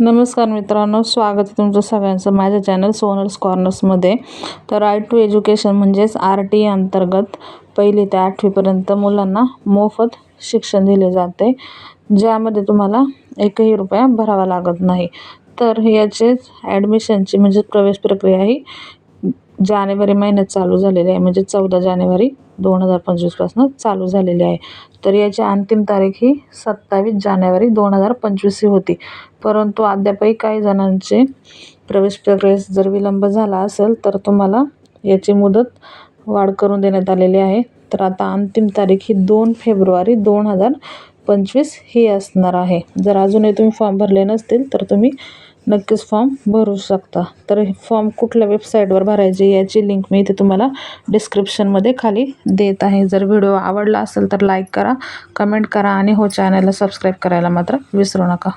नमस्कार मित्रांनो स्वागत आहे तुमचं सगळ्यांचं माझ्या चॅनल सोनल्स कॉर्नर्समध्ये तर राईट टू एज्युकेशन म्हणजेच आर टी अंतर्गत पहिली ते आठवीपर्यंत मुलांना मोफत शिक्षण दिले जाते ज्यामध्ये तुम्हाला एकही रुपया भरावा लागत नाही. तर याचेच ॲडमिशनची म्हणजे प्रवेश प्रक्रिया ही जानेवारी महिन्यात चालू झालेली आहे म्हणजे चौदा जानेवारी दोन हजार पंचवीसपासून चालू झालेली आहे. तर याची अंतिम तारीख ही सत्तावीस जानेवारी दोन हजार पंचवीस ही होती. परंतु अद्यापही काही जणांचे प्रवेश प्रक्रियेस जर विलंब झाला असेल तर तुम्हाला याची मुदत वाढ करून देण्यात आलेली आहे. तर आता अंतिम तारीख ही दोन फेब्रुवारी दोन हजार पंचवीस ही असणार आहे. जर अजूनही तुम्ही फॉर्म भरले नसतील तर तुम्ही नक्कीच फॉर्म भरू शकता. तर हे फॉर्म कुठल्या वेबसाईटवर भरायचे याची लिंक मी इथे तुम्हाला डिस्क्रिप्शनमध्ये खाली देत आहे. जर व्हिडिओ आवडला असेल तर लाईक करा कमेंट करा आणि हो चॅनलला सबस्क्राईब करायला मात्र विसरू नका.